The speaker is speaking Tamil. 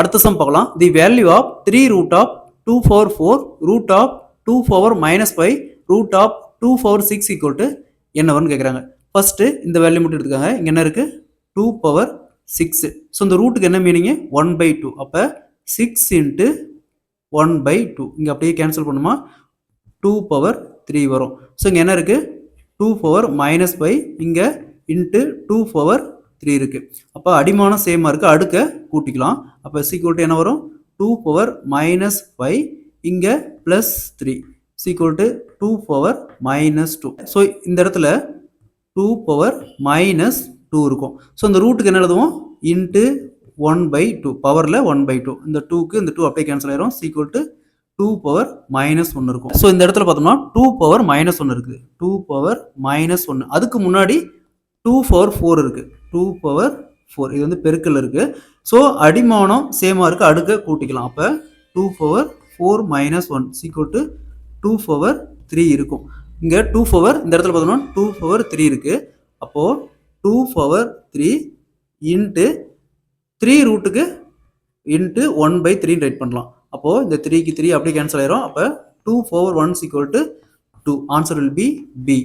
அடுத்த சம் பார்க்கலாம். The value of three root of two four four root of two four minus five root of two four six equal to என்ன வரும்னு கேட்குறாங்க ஃபஸ்ட்டு இந்த வேல்யூ மட்டும் எடுத்துக்காங்க. இங்கே என்ன இருக்குது டூ பவர் சிக்ஸு ஸோ இந்த ரூட்டுக்கு என்ன மீனிங்கு ஒன் பை டூ அப்போ six into one by two இங்கே அப்படியே கேன்சல் பண்ணுமா? டூ பவர் த்ரீ வரும். ஸோ இங்கே என்ன இருக்குது டூ பவர் மைனஸ் ஃபைவ் இங்கே இன்ட்டு டூ பவர் த்ரீ இருக்குது அப்போ அடிமானம் சேமாக இருக்குது அடுக்க கூட்டிக்கலாம். அப்போ சீக்குவல் என்ன வரும்? டூ பவர் மைனஸ் ஃபைவ் இங்கே plus three equal to two power minus two so இந்த இடத்துல டூ பவர் மைனஸ் டூ இருக்கும். ஸோ இந்த ரூட்டுக்கு என்ன எழுதுவோம்? இன்ட்டு ஒன் பை டூ பவரில் ஒன் பை டூ இந்த டூக்கு இந்த டூ அப்படியே கேன்சல் ஆயிரும். Equal to two power minus ஒன்று இருக்கும். ஸோ இந்த இடத்துல பார்த்தோம்னா டூ பவர் மைனஸ் ஒன்று இருக்குது டூ பவர் மைனஸ் ஒன்று அதுக்கு முன்னாடி டூ பவர் ஃபோர் இருக்குது டூ பவர் ஃபோர் இது வந்து பெருக்கல் இருக்குது ஸோ அடிமானம் சேமாக இருக்குது அடுக்க கூட்டிக்கலாம். அப்போ two power four minus one equal to two power three இருக்கும். இங்கே டூ பவர் இந்த இடத்துல பார்த்தோம்னா டூ பவர் த்ரீ இருக்குது அப்போது two power three into three ரூட்டுக்கு into one by த்ரீன்னு ரைட் பண்ணலாம். அப்போது இந்த த்ரீக்கு த்ரீ அப்படியே கேன்சல் ஆயிரும். அப்போ two four one equal to two answer will be B